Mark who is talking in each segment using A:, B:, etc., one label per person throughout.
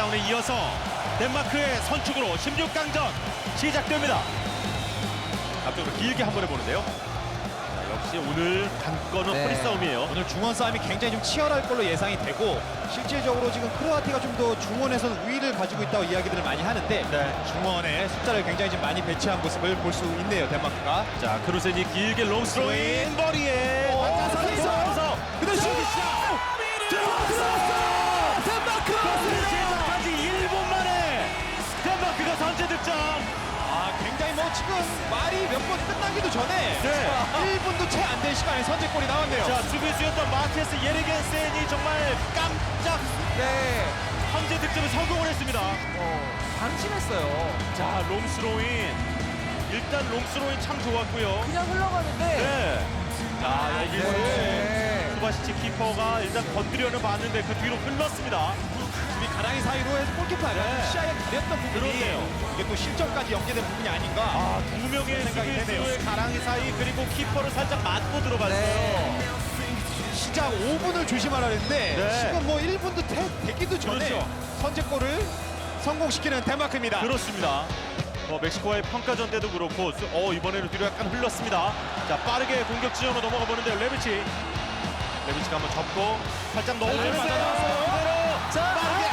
A: 카운트다운에 이어서 덴마크의 선축으로 16강전 시작됩니다. 앞쪽으로 길게 한 번 해보는데요. 자, 역시 오늘 관건은
B: 네.
A: 허리 싸움이에요.
C: 오늘 중원 싸움이 굉장히 좀 치열할 걸로 예상이 되고 실질적으로 지금 크로아티아가 좀 더 중원에서는 우위를 가지고 있다고 이야기들을 많이 하는데
A: 네.
C: 중원에 숫자를 굉장히 좀 많이 배치한 모습을 볼 수 있네요 덴마크가
A: 자, 크루센이 길게 롱스로인 머리에
C: 오,
A: 반짝반짝하면서
C: 근데 슛!
A: 들어왔어! 덴마크!
C: 지금 말이 몇 번 끝나기도 전에
A: 네.
C: 1분도 채 안 된 시간에 선제골이 나왔네요
A: 자, 수비수였던 마티에스 예르겐센이 정말 깜짝
B: 네.
A: 선제 득점에 성공을 했습니다.
B: 어, 방심했어요.
A: 자, 롱스로인. 일단 롱스로인 참 좋았고요.
B: 그냥 흘러가는데.
A: 네. 자, 여기서
B: 네.
A: 수바시치 키퍼가 일단 건드려는 봤는데 그 뒤로 흘렀습니다.
C: 수비 가랑이 사이로 해서 골키퍼가
A: 네.
C: 시야에 가렸던 부분이
A: 그렇네요.
C: 이게 또 실점까지 연계된 부분이 아닌가
A: 아, 두 명의
C: 생각이 되네요.
A: 가랑이 사이 그리고 키퍼를 살짝 맞고 들어갔어요.
B: 네.
C: 시작 5분을 조심하라 했는데
A: 네.
C: 지금 뭐 1분도 되, 되기도 전에
A: 그렇죠.
C: 선제골을 성공시키는 덴마크입니다.
A: 그렇습니다. 어, 멕시코와의 평가전 때도 그렇고 수- 어, 이번에는 뒤로 약간 흘렀습니다. 자 빠르게 공격 지점으로 넘어가 보는데 레비치 레비치가 한번 접고 살짝 넣어주는
C: 네.
A: 그대로
B: 자,
A: 빠르게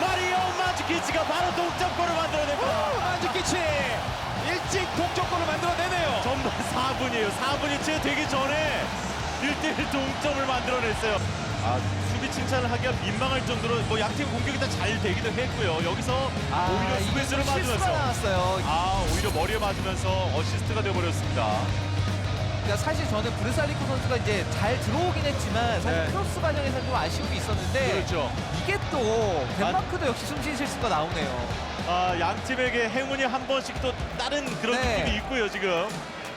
A: 마리오 마주키치가 바로 동점골을 만들어냅니다.
C: 만주키치! 일찍 동점골을 만들어내네요.
A: 전반 4분이에요. 4분이 채 되기 전에 1대1 동점을 만들어냈어요. 아, 수비 칭찬을 하기가 민망할 정도로 뭐 양팀 공격이 다 잘 되기도 했고요. 여기서
B: 아,
A: 오히려 수비수를
B: 좀 실수가
A: 맞으면서. 아, 오히려 머리에 맞으면서 어시스트가 돼버렸습니다.
B: 그러니까 사실 저는 브르살리코 선수가 이제 잘 들어오긴 했지만 사실
A: 네.
B: 크로스 과정에서 좀 아쉬움이 있었는데
A: 그렇죠.
B: 이게 또 덴마크도 역시 숨쉬는 실수가 나오네요.
A: 아, 양 팀에게 행운이 한 번씩 또 다른 그런
B: 네.
A: 느낌이 있고요, 지금.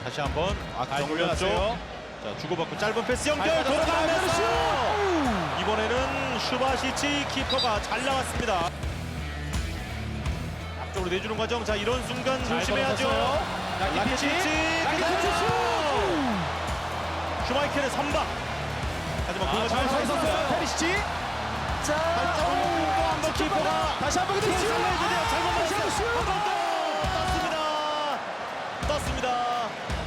A: 다시 한번 아,
C: 잘
A: 정면 쪽.
C: 돌려놨어요.
A: 자, 주고받고 짧은 패스 연결
C: 잘 받았어요.
A: 돌아가면서 이번에는 슈바시치 키퍼가 잘 나왔습니다. 앞쪽으로 내주는 과정. 자, 이런 순간
C: 잘
A: 조심해야죠.
C: 걸어섰어요.
A: 라키티치.
C: 라키티치.
A: 그대로. 슈마이켈의 선박. 하지만
C: 아,
A: 그거
C: 잘 있었어요. 페리시치.
B: 자,
A: 올리고 한번 키퍼가
C: 다시 한번 그대로
A: 살려주네요. 잘못 맞았어요.
C: 슛!
A: 한번 더. 떴습니다. 떴습니다.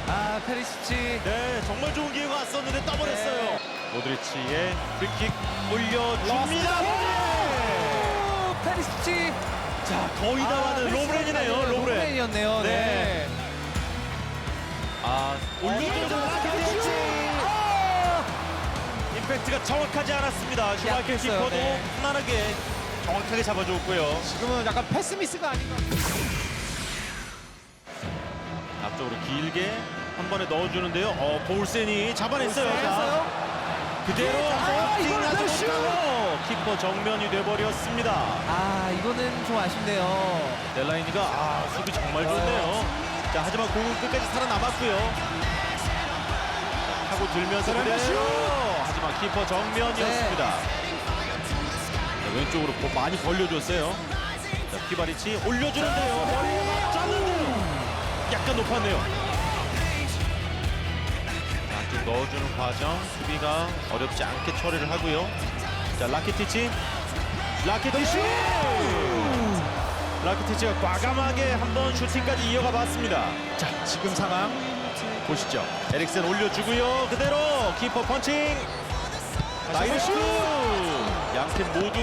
B: 아 페리시치.
A: 네, 정말 좋은 기회가 왔었는데 떠버렸어요.
B: 네.
A: 모드리치의 프리킥 올려줍니다.
B: 오, 페리시치.
A: 자, 거의 다 왔는 로브렌이네요. 로브렌.
B: 로브렌이었네요.
A: 네.
B: 네.
A: 아, 올려주는 라키티치.
B: 아!
A: 임팩트가 정확하지 않았습니다.
B: 약했어요,
A: 키퍼도
B: 네.
A: 편안하게 정확하게 잡아줬고요.
C: 지금은 약간 패스 미스가 아닌가.
A: 앞쪽으로 길게 한 번에 넣어주는데요. 어, 볼센이 잡아냈어요. 자? 그대로
B: 아, 이걸
A: 포스팅하지
B: 왜 슛!
A: 못하고 키퍼 정면이 돼버렸습니다.
B: 아 이거는 좀 아쉽네요.
A: 델라인이가 아, 수비 정말 좋네요. 자, 하지만 공은 끝까지 살아남았고요. 자, 타고 들면서 그대로
C: 슛!
A: 하지만 키퍼 정면이었습니다. 자, 왼쪽으로 보- 많이 벌려줬어요. 자, 피바리치 올려주는데요. 머리에 맞았는데요. 약간 높았네요. 안쪽 넣어주는 과정 수비가 어렵지 않게 처리를 하고요. 자, 라키티치. 라키티치! 라키티치가 과감하게 한번 슈팅까지 이어가 봤습니다.
C: 자, 지금 상황.
A: 보시죠. 에릭센 올려주고요. 그대로 키퍼 펀칭. 나이스 슛! 양팀 모두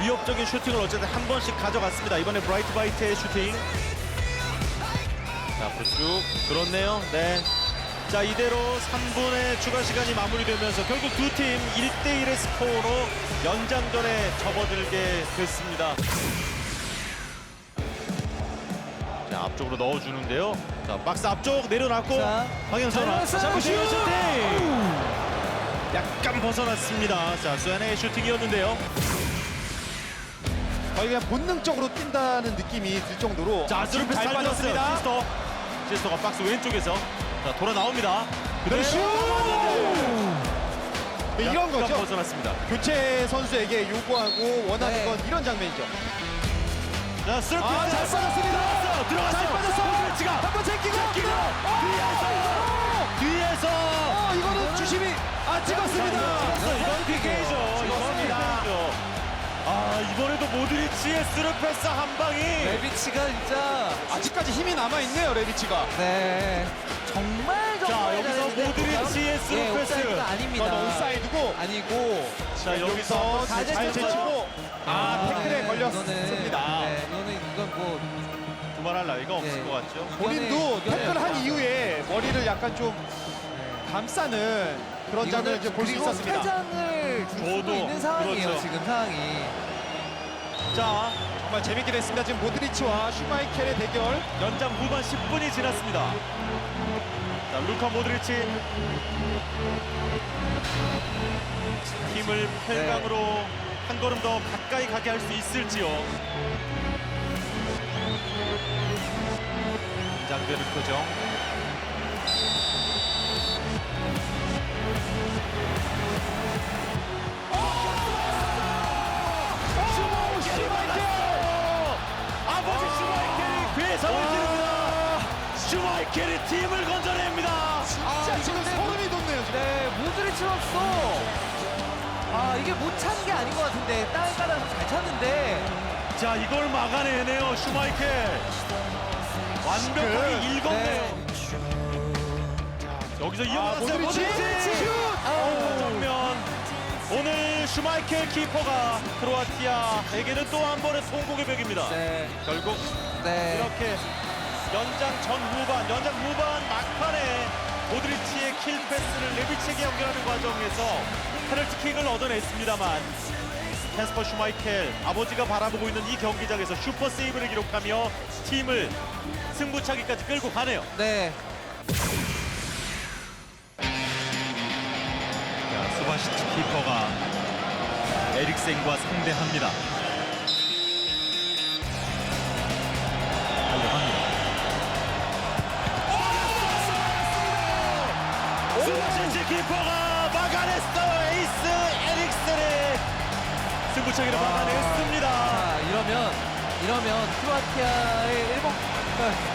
A: 위협적인 슈팅을 어쨌든 한 번씩 가져갔습니다. 이번에 브라이트 바이트의 슈팅. 자, 앞으로 쭉 그렇네요. 네. 자, 이대로 3분의 추가 시간이 마무리되면서 결국 두 팀 1대1의 스코어로 연장전에 접어들게 됐습니다. 자, 앞쪽으로 넣어주는데요. 자, 박스 앞쪽 내려놨고
B: 자,
A: 황영선
B: 잘
A: 다시 한번
B: 넣었어요.
A: 슈팅! 약간 벗어났습니다. 자, 수현의 슈팅이었는데요.
C: 거의 그냥 본능적으로 뛴다는 느낌이 들 정도로
A: 자,
C: 지금
A: 잘 빠졌습니다. 시스터. 시스터가 박스 왼쪽에서 자, 돌아 나옵니다.
C: 그대로 슛! 네, 이런
A: 약간
C: 거죠.
A: 벗어났습니다.
C: 교체 선수에게 요구하고 원하는
B: 네.
C: 건 이런 장면이죠.
A: 자, 스루패스.
C: 아, 잘 빠졌습니다.
A: 들어갔어요.
C: 잘 빠졌어요.
A: 스가
C: 한번 제끼고
A: 제끼고 뒤에서 뒤에서
C: 어, 이거는 주심이 아 찍었습니다.
A: 이건 PK죠. PK죠. 아 이번에도 모드리치의 스루 패스 한 방이
B: 레비치가 진짜
C: 아직까지 힘이 남아 있네요, 레비치가.
B: 네 정말 정말
A: 자, 여기서
B: 잘했는데
A: 모드리치의 스루
B: 예,
A: 패스.
B: 옵사이드가 아닙니다.
C: 이건 온사이드고
B: 아니고
A: 자 여기서
B: 잘?
C: 제치고 아, 태클에
B: 네,
C: 걸렸습니다.
B: 이거는, 네, 이거는 이건 뭐
A: 두말할 나위가 없을
B: 네.
A: 것 같죠.
C: 본인도 태클한
B: 뭐-
C: 이후에 머리를 약간 좀 감싸는 그런 장면을 이제 볼 수 있었습니다.
B: 퇴장을 줄 수도
A: 저도,
B: 있는 상황이에요
A: 그렇죠.
B: 지금 상황이
A: 자
C: 정말 재밌게 됐습니다. 지금 모드리치와 슈마이켈의 대결.
A: 연장 후반 10분이 지났습니다. 자 루카 모드리치 팀을 8강으로 한 걸음 더 가까이 가게 할 수 있을지요. 긴장되는 표정. 아버지 슈마이켈이 팀을 건져냅니다.
C: 진짜 지금
B: 근데
C: 소름이 돋네요. 지금.
B: 네 모드리치로서 아 이게 못 찬 게 아닌 것 같은데 땅에 깔아서 잘 찼는데
A: 자 이걸 막아내네요 슈마이켈. 완벽하게
C: 지금,
A: 읽었네요. 여기서 이어받았어요.
C: 아, 모드리치. 슛!
A: 어, 정면. 오늘 슈마이켈 키퍼가 크로아티아에게는 또 한 번의 통곡의 벽입니다.
B: 네,
A: 결국
B: 네.
A: 이렇게 연장 전 후반, 연장 후반 막판에 모드리치의 킬 패스를 레비치에게 연결하는 과정에서 페널티킥을 얻어냈습니다만 캐스퍼 슈마이켈 아버지가 바라보고 있는 이 경기장에서 슈퍼 세이브를 기록하며 팀을 승부차기까지 끌고 가네요.
B: 네.
A: 자, 스바시치 키퍼가 에릭센과 상대합니다. 달려갑니다. 스바시치 키퍼가 막아냈어요. 승부차기를 막아냈습니다.
B: 자 이러면 이러면 크로아티아의 일본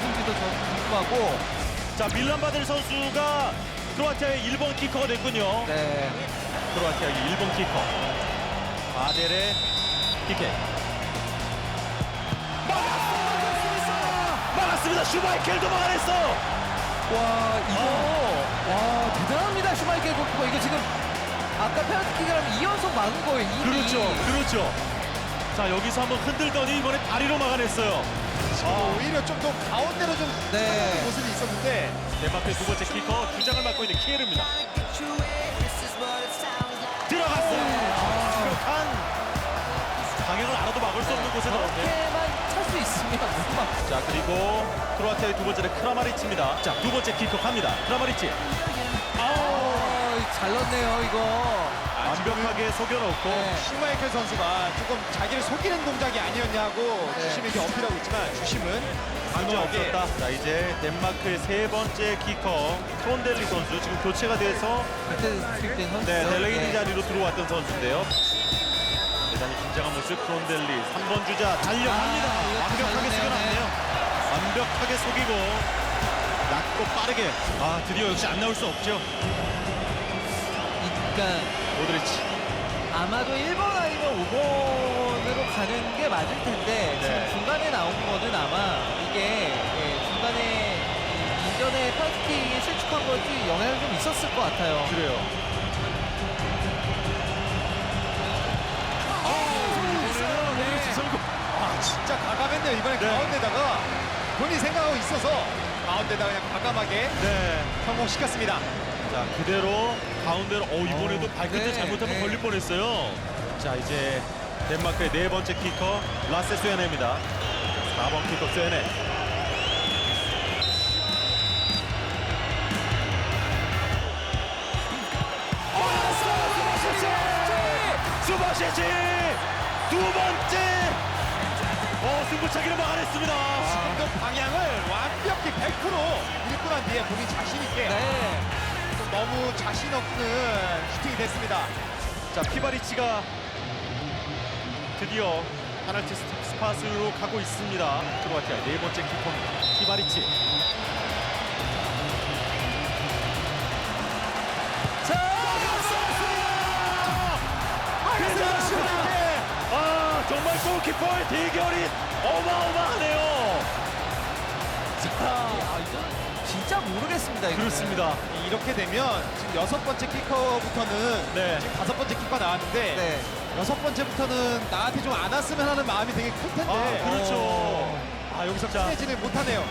B: 누군지도 저 궁금하고.
A: 자, 밀란 바델 선수가 크로아티아의 1번 키커가 됐군요.
B: 네.
A: 크로아티아의 1번 키커. 바델의 키켓 막았습니다. 막았습니다. 슈마이켈도 막아냈어.
B: 와 이거. 와 대단합니다. 슈마이켈 골키퍼. 이거 지금 아까 페널티킥이라면 2연속 막은 거예요 이미.
A: 그렇죠 그렇죠. 자 여기서 한번 흔들더니 이번에 다리로 막아냈어요.
C: 어, 오히려 좀 더 가운데로 좀
B: 네.
C: 모습이 있었는데.
A: 덴마크의 두 번째 키커 주장을 맡고 있는 키에르입니다. 들어갔어요. 완벽한 방향을 알아도 막을 수 없는 곳에 넣었네요.
B: 저렇게만 찰 수 있으면 못 막.
A: 자 그리고 크로아티아의 두 번째는 크라마리치입니다. 자 두 번째 키커 갑니다. 크라마리치.
B: 아, 잘 넣네요 이거.
A: 완벽하게 속여놓고
B: 네.
C: 슈마이켈 선수가 조금 자기를 속이는 동작이 아니었냐고
B: 네.
C: 주심에게 어필하고 있지만 주심은
A: 문제
C: 단호하게
A: 없었다. 자 이제 덴마크의 세 번째 키커 트론델리 선수 지금 교체가 돼서
B: 선수.
A: 네 델레이니 자리로 들어왔던 선수인데요. 대단히 긴장한 모습 트론델리 3번 주자 달려갑니다.
B: 아, 이것도
A: 완벽하게
B: 잘했네요.
A: 속여놨네요. 완벽하게 속이고 낮고 빠르게 아 드디어 역시 안 나올 수 없죠.
B: 그러니까
A: 모드리치
B: 아마도 1번 아니면 5번으로 가는 게 맞을 텐데
A: 네.
B: 지금 중간에 나온 거는 아마 이게 예, 중간에 이 이전에 페널티킥에 실축한 것이 영향이 좀 있었을 것 같아요.
A: 그래요. 모드리치 성공.
C: 아 진짜 가감했네요 이번에
A: 네.
C: 가운데다가 본인이 생각하고 있어서 가운데다가 그냥 과감하게
A: 네.
C: 성공시켰습니다
A: 자 그대로 가운데로 어 이번에도 발끝을
B: 네,
A: 잘못하면
B: 네.
A: 걸릴 뻔했어요. 자 이제 덴마크의 네 번째 키커 라세 스웨네입니다. 4번 키커 스웨네. 수바시치 두 번째 어 승부차기를 막아냈습니다.
C: 지금도 방향을 완벽히 100% 읽고 난 뒤에 본인 자신 있게
B: 네.
C: 너무 자신 없는 슈팅이 됐습니다.
A: 자, 피바리치가 드디어 페널티 스팟으로 가고 있습니다. 크로아티아 네 번째 키퍼입니다. 피바리치. 자, 아, 아, 정말 골키퍼의 대결이 어마어마하네요.
B: 자, 진짜 모르겠습니다. 이거는.
A: 그렇습니다.
C: 이렇게 되면 지금 여섯 번째 키커부터는
A: 네.
C: 지금 다섯 번째 키커 나왔는데
B: 네.
C: 여섯 번째부터는 나한테 좀 안 왔으면 하는 마음이 되게 클 텐데
A: 아, 그렇죠.
C: 아, 여기서
A: 자.
C: 친해지를 못하네요.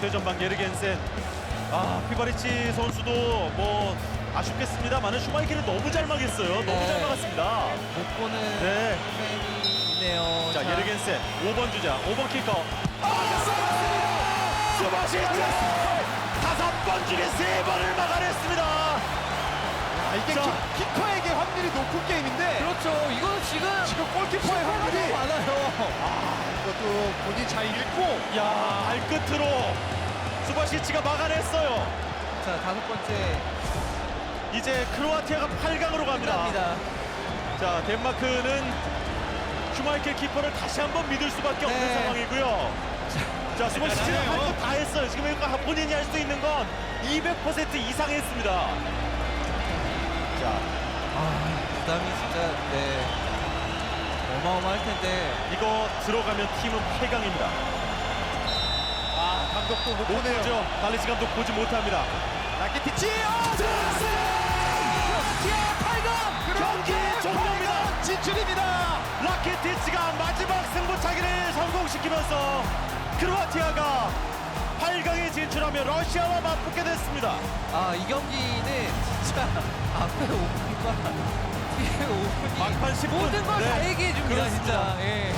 A: 최전방 예르겐센. 아, 피바리치 선수도 뭐 아쉽겠습니다만은 슈마이케를 너무 잘 막았어요. 너무
B: 네.
A: 잘 막았습니다.
B: 못 보는
A: 네.
B: 팬이 있네요.
A: 자, 예르겐센 5번 주자, 5번 키커. 아, 수바시치 중에 세 번을 막아냈습니다.
C: 아, 이게
A: 자.
C: 키, 키커에게 확률이 높은 게임인데
B: 그렇죠. 이거는 지금
C: 지금 골키퍼의 확률이
B: 많아요.
C: 이것도 본인이 잘 읽고
A: 야, 발끝으로 수바시치가 막아냈어요.
B: 자, 다섯 번째
A: 이제 크로아티아가 8강으로 갑니다.
B: 갑니다.
A: 자, 덴마크는 슈마이켈 키퍼를 다시 한번 믿을 수밖에 없는
B: 네.
A: 상황이고요. 자, 수바시치는
C: 대단해요.
A: 할거다 했어요. 지금 이거 본인이 할 수 있는 건 200% 이상 했습니다. 자,
B: 아, 부담이 진짜 네. 어마어마할 텐데.
A: 이거 들어가면 팀은 8강입니다.
C: 아 감독도 못 보네요.
A: 보죠. 달리지 감독 보지 못합니다.
C: 라키티치 어,
A: 경기 종료입니다.
C: 진출입니다.
A: 라키티치가 마지막 승부차기를 성공시키면서 크로아티아가 8강에 진출하며 러시아와 맞붙게 됐습니다.
B: 아, 이 경기는 진짜 앞에 5분과 뒤에 5분이
A: 막판 10분.
B: 모든 걸 다
A: 네.
B: 얘기해 줍니다,
A: 그렇습니다.
B: 진짜. 예.